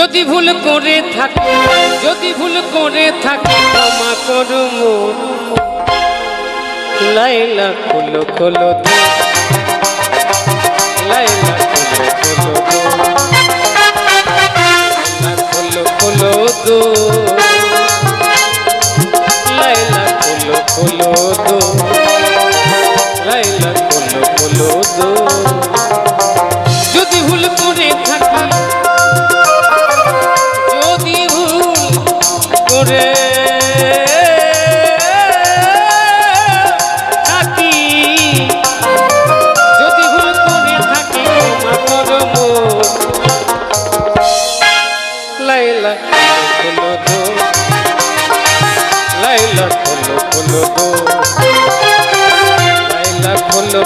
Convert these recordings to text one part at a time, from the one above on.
যদি ভুল করে থাকি, যদি ভুল করে থাকি, ক্ষমা করো লাইলা খোলো খোলো লাইলা খোলো খোলো দো লাইলা খোলো খোলো দো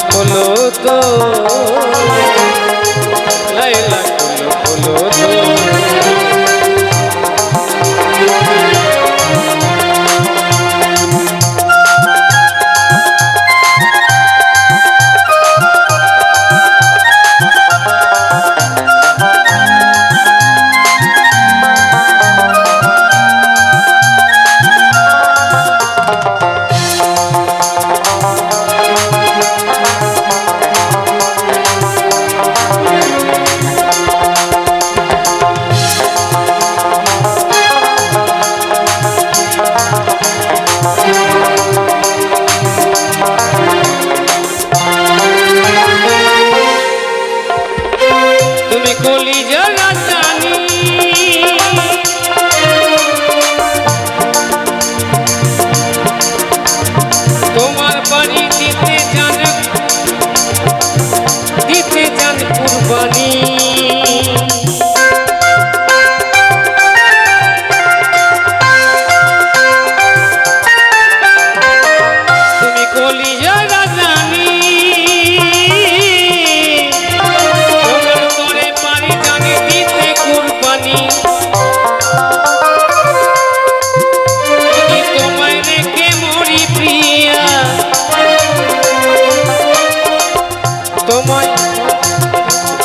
খোলো দো লাইলা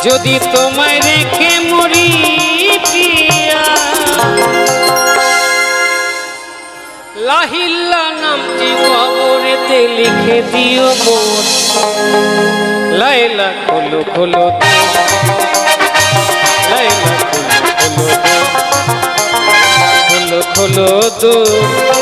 যদি তোমায় রেখে মরি লাহিল্লা নামটি কবরেতে লিখে দিও মোর লাইলা খোলো খোলো। লাইলা খোলো খোলো। দো লাইলা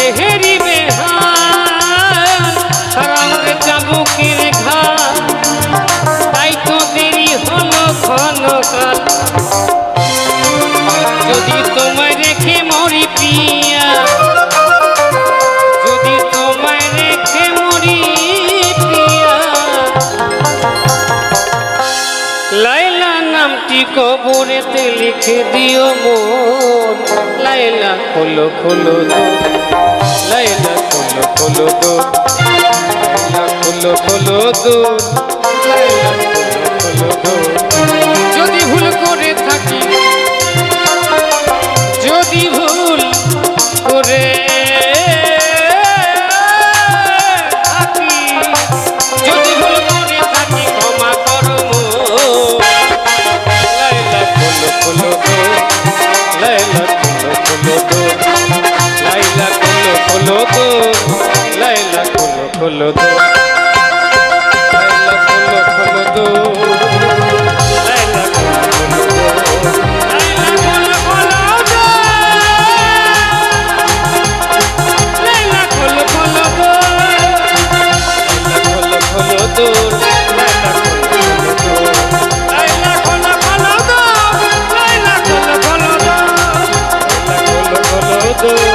দেহেরি বেহাল সারাঙ্গে চাবুকের ঘা তাই তো দেরি হলো যদি তোমায় রেখে মরি যদি তোমায় রেখে মরি লাইলা নামটি কবরেতে লিখে দিও মোর লাইলা খোলো খোলো লাইলা খোলো খোলো দো লাইলা খোলো দো দো যদি ভুল করে থাকি, যদি ভুল করে খোলো দো লাইলা খোলো খোলো দো Oh